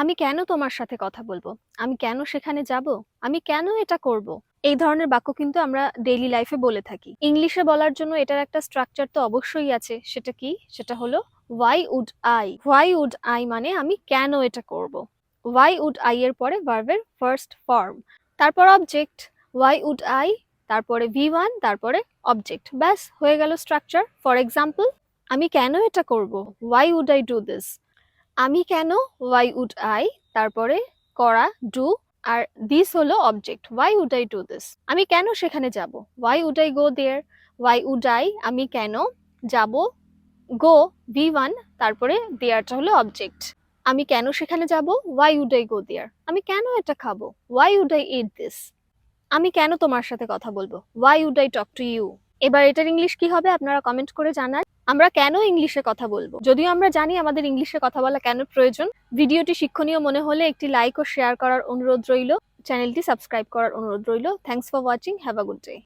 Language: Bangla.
আমি কেন তোমার সাথে কথা বলব? আমি কেন সেখানে যাব? আমি কেন এটা করব? এই ধরনের বাক্য কিন্তু আমরা ডেইলি লাইফে বলে থাকি। ইংলিশে বলার জন্য এটার একটা স্ট্রাকচার তো অবশ্যই আছে। সেটা কি? সেটা হলো why would I why would I মানে আমি কেন এটা করব? ওয়াই উড আই এর পরে ভার্বের ফার্স্ট ফর্ম তারপর অবজেক্ট ওয়াই উড আই তারপরে ভি ওয়ান তারপরে অবজেক্ট ব্যাস, হয়ে গেল স্ট্রাকচার ফর এক্সাম্পল আমি কেন এটা করব? Why would I do this আমি কেন ওয়াই উড আই তারপরে করা ডু আর দিস হলো object why would I do this আমি কেন সেখানে যাব? Why would I go there why would I আমি কেন যাব? গো ভি ওয়ান তারপরে দেয়ারটা হলো অবজেক্ট আমি কেন সেখানে যাব? Why would I go there আমি কেন এটা খাব? Why would I eat this আমি কেন তোমার সাথে কথা বলব? Why would I talk to you এবার এটার ইংলিশ কি হবে আপনারা কমেন্ট করে জানান। আমরা কেন ইংলিশে কথা বলব? যদিও আমরা জানি আমাদের ইংলিশে কথা বলা কেন প্রয়োজন। ভিডিওটি শিক্ষণীয় মনে হলে একটি লাইক ও শেয়ার করার অনুরোধ রইল। চ্যানেলটি সাবস্ক্রাইব করার অনুরোধ রইল। Thanks for watching have a good day